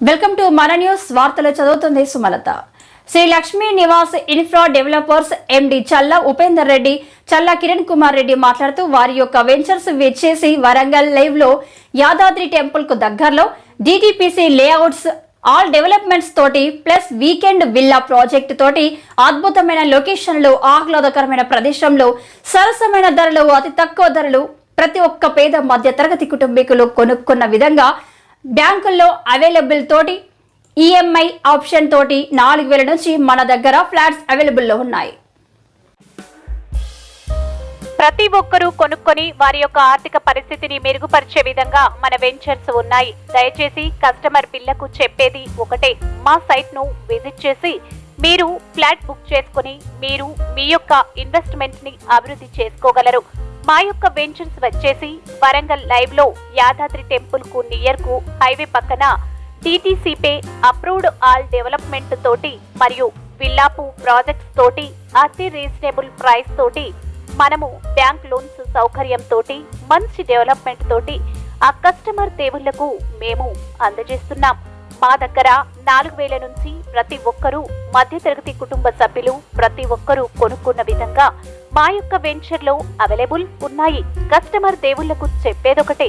Welcome to మన news. వార్తలు చదువుతుంది Sumalatha. Sri Lakshmi Nivas infra developers MD Challa Upender Reddy చల్ల కిరణ్ కుమార్ రెడ్డి మాట్లాడుతూ వారి యొక్క వెంచర్స్ విచ్చేసి వరంగల్ లైవ్లో యాదాద్రి టెంపుల్కు దగ్గరలో డిటిపిసి లేఅవుట్స్ ఆల్ డెవలప్మెంట్స్ తోటి ప్లస్ వీకెండ్ విల్లా ప్రాజెక్ట్ తోటి అద్భుతమైన లొకేషన్లు ఆహ్లాదకరమైన ప్రదేశంలో సరసమైన ధరలు అతి తక్కువ ధరలు ప్రతి ఒక్క పేద మధ్య తరగతి కుటుంబీకులు కొనుక్కున్న విధంగా బ్యాంకుల్లో అవైలబుల్ తోటి ఈఎంఐ ఆప్షన్ తోటి నాలుగు వేల నుంచి మన దగ్గర ఫ్లాట్స్ అవైలబుల్లో ఉన్నాయి. ప్రతి ఒక్కరూ కొనుక్కొని వారి యొక్క ఆర్థిక పరిస్థితిని మెరుగుపరిచే విధంగా మన వెంచర్స్ ఉన్నాయి. దయచేసి కస్టమర్ పిల్లకు చెప్పేది ఒకటే. మా సైట్ను విజిట్ చేసి మీరు ఫ్లాట్ బుక్ చేసుకుని మీరు మీ యొక్క ఇన్వెస్ట్మెంట్ని అభివృద్ధి చేసుకోగలరు. మా యొక్క వెంచర్స్ వచ్చేసి వరంగల్ లైవ్లో యాదాద్రి టెంపుల్కు నియర్కు హైవే పక్కన టీటీసీపే అప్రూవ్డ్ ఆల్ డెవలప్మెంట్ తోటి మరియు విల్లాపు ప్రాజెక్ట్స్ తోటి అతి రీజనబుల్ ప్రైస్ తోటి మనము బ్యాంక్ లోన్స్ సౌకర్యం తోటి మంచి డెవలప్మెంట్ తోటి ఆ కస్టమర్ దేవుళ్ళకు మేము అందజేస్తున్నాం. మా దగ్గర నాలుగు వేల నుంచి ప్రతి ఒక్కరూ మధ్యతరగతి కుటుంబ సభ్యులు ప్రతి ఒక్కరూ కొనుక్కున్న విధంగా మా యొక్క వెంచర్లో అవైలబుల్ ఉన్నాయి. కస్టమర్ దేవుళ్ళకు చెప్పేదొకటే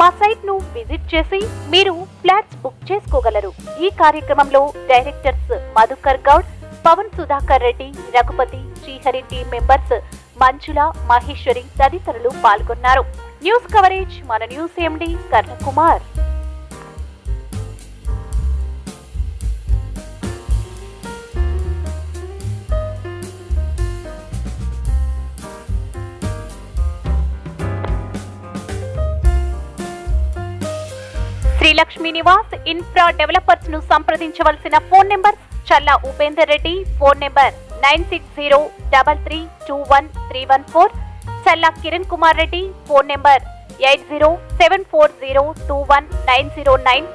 మా సైట్ను విజిట్ చేసి మీరు ఫ్లాట్స్ బుక్ చేసుకోగలరు. ఈ కార్యక్రమంలో directors Madhukar Goud Pavan Sudhakar Reddy Raghupathi Srihari team members Manjula Maheshwari తదితరులు పాల్గొన్నారు. న్యూస్ కవరేజ్ మన news MD Karnakumar. Srinivas infra డెవలపర్స్ను సంప్రదించవలసిన phone number Challa Upender Reddy. Phone number nine six zero double three two one three one four. Challa Kiran Kumar Reddy. Phone number eight zero seven four zero two one nine zero nine.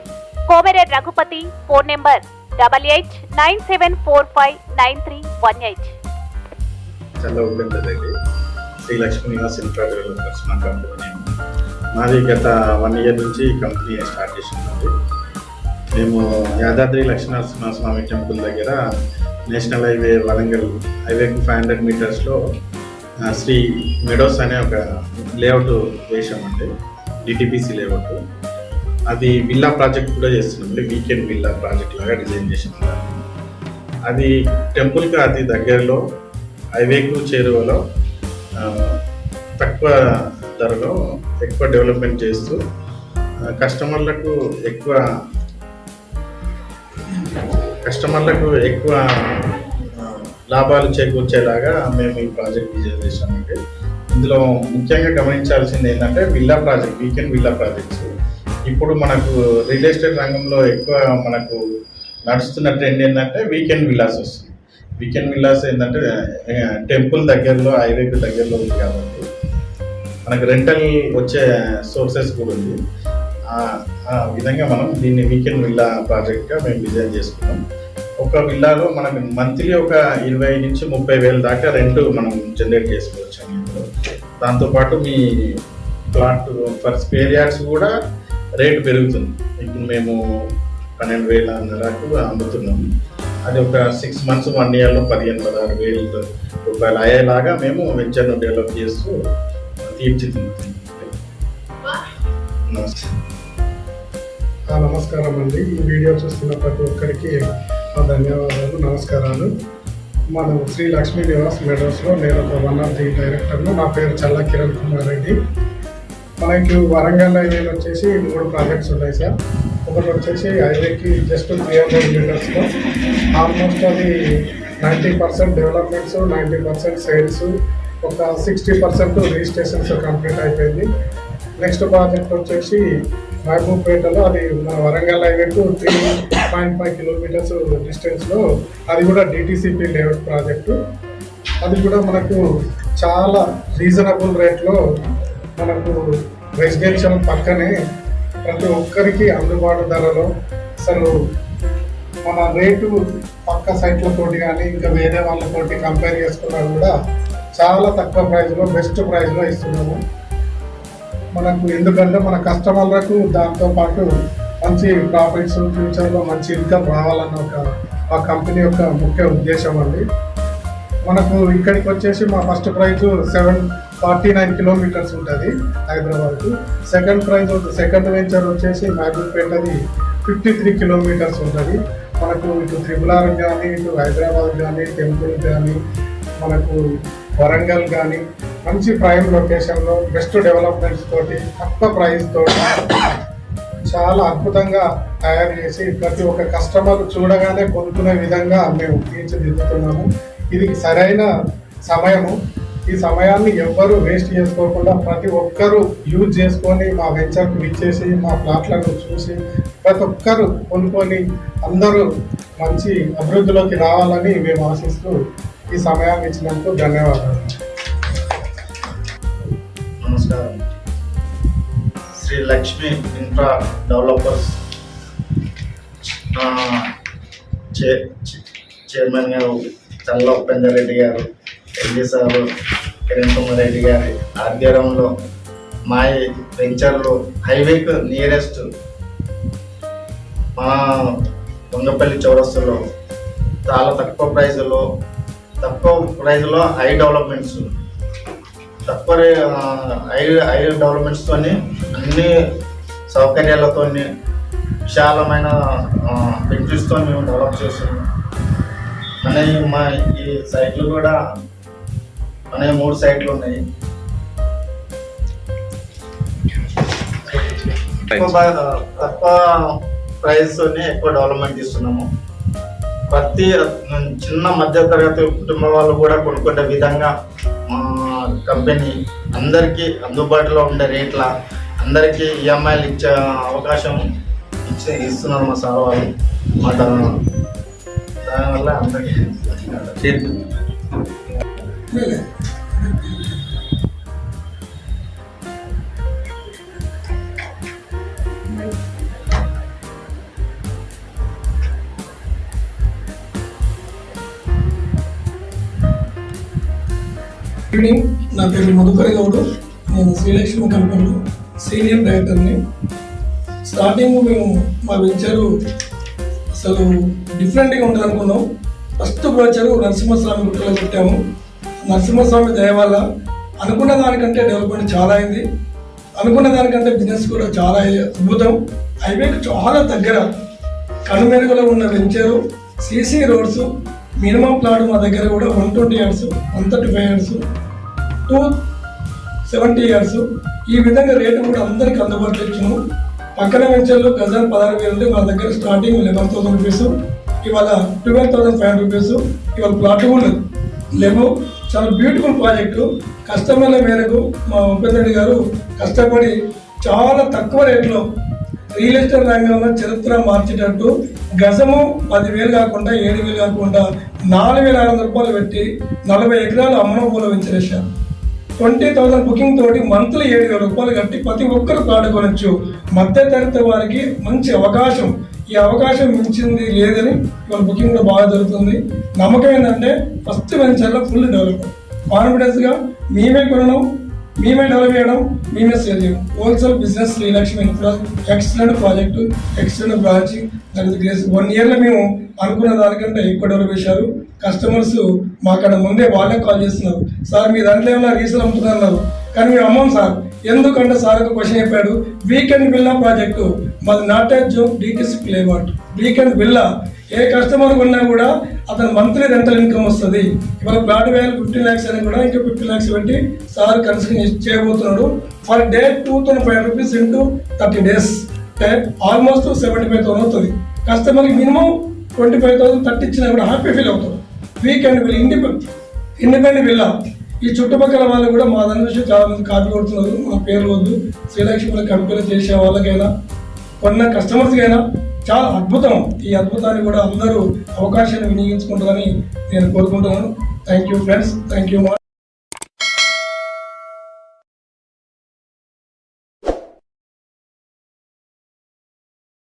Komere Raghupathi. Phone number double eight nine seven four five nine three one eight. Upender Reddy. Shri Lakshmi Nivas infra developers మా company మాది గత one year నుంచి company start చేసిందండి మేము Yadadri Lakshminarasimha Swamy temple దగ్గర national highway Warangal హైవేకు five hundred మీటర్స్లో Shri meadows అనే ఒక లేఅవుట్ వేసామండి డిటిపిసి లేఅవుట్. అది విల్లా ప్రాజెక్ట్ కూడా చేస్తున్నామండి వీకెండ్ విల్లా ప్రాజెక్ట్ లాగా డిజైన్ చేసాము అది టెంపుల్కి అతి దగ్గరలో హైవేకు చేరువలో తక్కువ ధరలో ఎక్కువ డెవలప్మెంట్ చేస్తూ కస్టమర్లకు ఎక్కువ కస్టమర్లకు ఎక్కువ లాభాలు చేకూర్చేలాగా మేము ఈ ప్రాజెక్ట్ డిజైన్ చేశామండి. ఇందులో ముఖ్యంగా గమనించాల్సింది ఏంటంటే villa project weekend villa projects. ఇప్పుడు మనకు రియల్ ఎస్టేట్ రంగంలో ఎక్కువ మనకు నడుస్తున్న ట్రెండ్ ఏంటంటే వీకెండ్ విల్లాస్ వస్తుంది. వీకెండ్ విల్లాస్ ఏంటంటే టెంపుల్ దగ్గరలో హైవేకి దగ్గరలో ఉంది కాబట్టి మనకు రెంటల్ వచ్చే సోర్సెస్ కూడా ఉంది. ఆ- విధంగా మనం దీన్ని వీకెండ్ విల్లా ప్రాజెక్ట్గా మేము డిజైన్ చేసుకున్నాం. ఒక విల్లాలో మనకు మంత్లీ ఒక ఇరవై నుంచి ముప్పై వేల దాకా రెంట్ మనం జనరేట్ చేసుకోవచ్చు అండి దాంతోపాటు మీ ప్లాట్ ఫర్ స్పేర్ యార్డ్స్ కూడా రేటు పెరుగుతుంది. ఇప్పుడు మేము పన్నెండు వేల ధరకు అమ్ముతున్నాం. అది ఒక సిక్స్ మంత్స్ వన్ ఇయర్లో పదిహేను పదహారు వేల రూపాయలు అయ్యేలాగా మేము వెంచర్ను డెవలప్ చేస్తూ నమస్కారం అండి. ఈ వీడియో చూస్తున్న ప్రతి ఒక్కరికి ధన్యవాదాలు నమస్కారాలు. మనం శ్రీ లక్ష్మీ నివాస్ మెడోస్లో నేను ఒక వన్ ఆఫ్ ది డైరెక్టర్ను. నా పేరు చల్ల కిరణ్ కుమార్ రెడ్డి. మనకి వరంగల్ హైవేలో వచ్చేసి మూడు ప్రాజెక్ట్స్ ఉన్నాయి సార్. ఒకటి వచ్చేసి హైవేకి జస్ట్ త్రీ హండ్రెడ్ మీటర్స్లో. ఆల్మోస్ట్ అది ninety percent developments ninety percent sales ఒక సిక్స్టీ పర్సెంట్ రిజిస్ట్రేషన్స్ కంప్లీట్ అయిపోయింది. నెక్స్ట్ ప్రాజెక్ట్ వచ్చేసి మహబూబ్పేటలో అది మన వరంగల్ హైవేకు త్రీ పాయింట్ ఫైవ్ కిలోమీటర్స్ డిస్టెన్స్లో అది కూడా డిటీసీపీ లేఅవుట్ ప్రాజెక్టు అది కూడా మనకు చాలా రీజనబుల్ రేట్లో మనకు రెసిడెన్షియల్ పక్కనే ప్రతి ఒక్కరికి అందుబాటు ధరలో అసలు మన రేటు పక్క సైట్లతోటి కానీ ఇంకా వేరే వాళ్ళతోటి కంపేర్ చేసుకున్నా కూడా చాలా తక్కువ ప్రైస్లో బెస్ట్ ప్రైస్లో ఇస్తున్నాము. మనకు ఎందుకంటే మన కస్టమర్లకు దాంతో పాటు మంచి ప్రాఫిట్స్ ఫ్యూచర్లో మంచి ఇన్కమ్ రావాలన్న ఒక ఆ కంపెనీ యొక్క ముఖ్య ఉద్దేశం అండి. మనకు ఇక్కడికి వచ్చేసి మా first prize seven forty nine kilometres ఉంటుంది హైదరాబాద్కు. సెకండ్ ప్రైజ్ సెకండ్ వెంచర్ వచ్చేసి మహబూబ్పేటది ఫిఫ్టీ త్రీ కిలోమీటర్స్ ఉంటుంది. మనకు ఇటు త్రిపులారం కానీ ఇటు హైదరాబాద్ కానీ టెంపుల్ కానీ మనకు వరంగల్ కానీ మంచి ప్రైమ్ లొకేషన్లో బెస్ట్ డెవలప్మెంట్స్ తోటి తక్కువ ప్రైస్ తోటి చాలా అద్భుతంగా తయారు చేసి ప్రతి ఒక్క కస్టమర్ చూడగానే కొనుక్కునే విధంగా మేము తీర్చిదిద్దుతున్నాము. ఇది సరైన సమయము. ఈ సమయాన్ని ఎవ్వరూ వేస్ట్ చేసుకోకుండా ప్రతి ఒక్కరూ యూజ్ చేసుకొని మా వెంచర్కు ఇచ్చేసి మా ప్లాట్లను చూసి ప్రతి ఒక్కరూ కొనుక్కొని అందరూ మంచి అభివృద్ధిలోకి రావాలని మేము ఆశిస్తూ ఈ సమయాన్ని ఇచ్చినందుకు ధన్యవాదాలు. నమస్కారం. శ్రీ లక్ష్మి ఇన్ఫ్రా డెవలపర్స్ చే- చైర్మన్ గారు చల్ల ఉపేందర్ రెడ్డి గారు ఎండి సారు కిరణ్ కుమార్ రెడ్డి గారి ఆధ్వర్యంలో మా వెంచర్లో వెంచర్లు హైవేకు నియరెస్ట్ మా దొంగపల్లి చౌరస్తులో చాలా తక్కువ ప్రైజ్లో తక్కువ ప్రైజ్లో హై డెవలప్మెంట్స్ తక్కువ హై హై డెవలప్మెంట్స్తోని అన్ని సౌకర్యాలతో విశాలమైన బెనిఫిట్స్తో మేము డెవలప్ చేస్తున్నాం. మన మా ఈ సైట్లు కూడా మన మూడు సైట్లు ఉన్నాయి. ఎక్కువ బా- తక్కువ ప్రైస్తోనే ఎక్కువ డెవలప్మెంట్ ఇస్తున్నాము. ప్రతి చిన్న మధ్యతరగతి కుటుంబ వాళ్ళు కూడా కొనుక్కునే విధంగా మా కంపెనీ అందరికీ అందుబాటులో ఉండే రేట్ల అందరికీ ఈఎంఐలు ఇచ్చే అవకాశం ఇచ్చే ఇస్తున్నారు మా సార్ వాళ్ళు మా దానివల్ల అందరికీ ఈవినింగ్ నా పేరు మధుకర్ గౌడ్. నేను శ్రీలక్ష్మి కంపెనీలో సీనియర్ డైరెక్టర్ని. స్టార్టింగ్ మేము మా వెంచరు అసలు డిఫరెంట్గా ఉంటుంది అనుకున్నాం. ఫస్ట్ వెంచరు నరసింహస్వామి గుట్టలో పెట్టాము. నరసింహస్వామి దయ వల్ల అనుకున్న దానికంటే డెవలప్మెంట్ చాలా అయింది. అనుకున్న దానికంటే బిజినెస్ కూడా చాలా అద్భుతం. హైవేకి చాలా దగ్గర కనుమెరుగులో ఉన్న venture CC roads minimum plot మా దగ్గర కూడా one twenty years one thirty five years two seventy years ఈ విధంగా రేటు కూడా అందరికి అందుబాటులో ఇచ్చినాము పక్కన వెంచర్లు గజాన్ పదహారు వేలు ఉంటే మా దగ్గర స్టార్టింగ్ లెవెన్ థౌసండ్ రూపీస్ ఇవాళ ట్వెల్వ్ థౌసండ్ ఫైవ్ రూపీస్ ఇవాళ ప్లాట్ కూడా లేవు. చాలా బ్యూటిఫుల్ ప్రాజెక్టు కస్టమర్ల మేరకు మా ఉపేంద్ర గారు కష్టపడి చాలా తక్కువ రేట్లో రియల్ ఎస్టేట్ రంగంలో చరిత్ర మార్చేటట్టు గజము పదివేలు కాకుండా ఏడు వేలు కాకుండా నాలుగు వేల ఆరు వందల రూపాయలు పెట్టి నలభై ఎకరాలు అమ్మడం పూల వెంచరేశారు ట్వంటీ థౌసండ్ బుకింగ్ తోటి మంత్లీ ఏడు వేల రూపాయలు కట్టి ప్రతి ఒక్కరు ప్లాట్ మధ్యతరగతి మధ్య తరగతి వారికి మంచి అవకాశం. ఈ అవకాశం మించింది లేదని మన బుకింగ్ బాగా జరుగుతుంది. నమ్మకం ఏంటంటే ఫస్ట్ వెంచర్లో ఫుల్ డెవలప్ కాన్ఫిడెన్స్గా మేమే కొనడం మేమే డెవలప్ చేయడం మేమే సేల్ చేయడం. Wholesale business Srilakshmi infra excellent project excellent branch దానికి గ్రేస్ వన్ ఇయర్లో మేము అనుకున్న దానికంటే ఎక్కువ డెవలప్ చేశారు. కస్టమర్స్ మాకడ ముందే వాళ్ళే కాల్ చేస్తున్నారు. సార్ మీ దాంట్లో ఏమైనా రీసెల్ అమ్ముతున్నారు కానీ మేము అమ్మం సార్. ఎందుకంటే సార్ ఒక క్వశ్చన్ చెప్పాడు. Weekend villa project. మాది నాట్ ఎ జోక్ డీటీసీ ప్లేబాట్ వీకెండ్ బిల్లా ఏ కస్టమర్ ఉన్నా కూడా అతను మంత్లీ రెంటల్ ఇన్కమ్ వస్తుంది. ఇవాళ ప్లాట్ వేయాలి ఫిఫ్టీన్ ల్యాక్స్ అని కూడా ఇంకా ఫిఫ్టీన్ ల్యాక్స్ పెట్టి సార్ కన్స్ట్రక్షన్ చేయబోతున్నాడు. Per day two thousand five rupees into thirty days. అంటే ఆల్మోస్ట్ సెవెంటీ ఫైవ్ థౌసండ్ అవుతుంది. కస్టమర్కి minimum twenty five thousand thirty ఇచ్చినా కూడా హ్యాపీ ఫీల్ అవుతాడు. Weekend bill independent independent villa ఈ చుట్టుపక్కల వాళ్ళు కూడా మా దాని విషయం చాలా మంది కాపీ కొడుతున్నారు. మా పేరు వద్దు. శ్రీలక్ష్మి కంపెనీ చేసే వాళ్ళకైనా కొన్న కస్టమర్స్కైనా చాలా అద్భుతం. ఈ అద్భుతాన్ని కూడా అందరూ అవకాశాన్ని వినియోగించుకుంటారని నేను కోరుకుంటున్నాను. Thank you friends thank you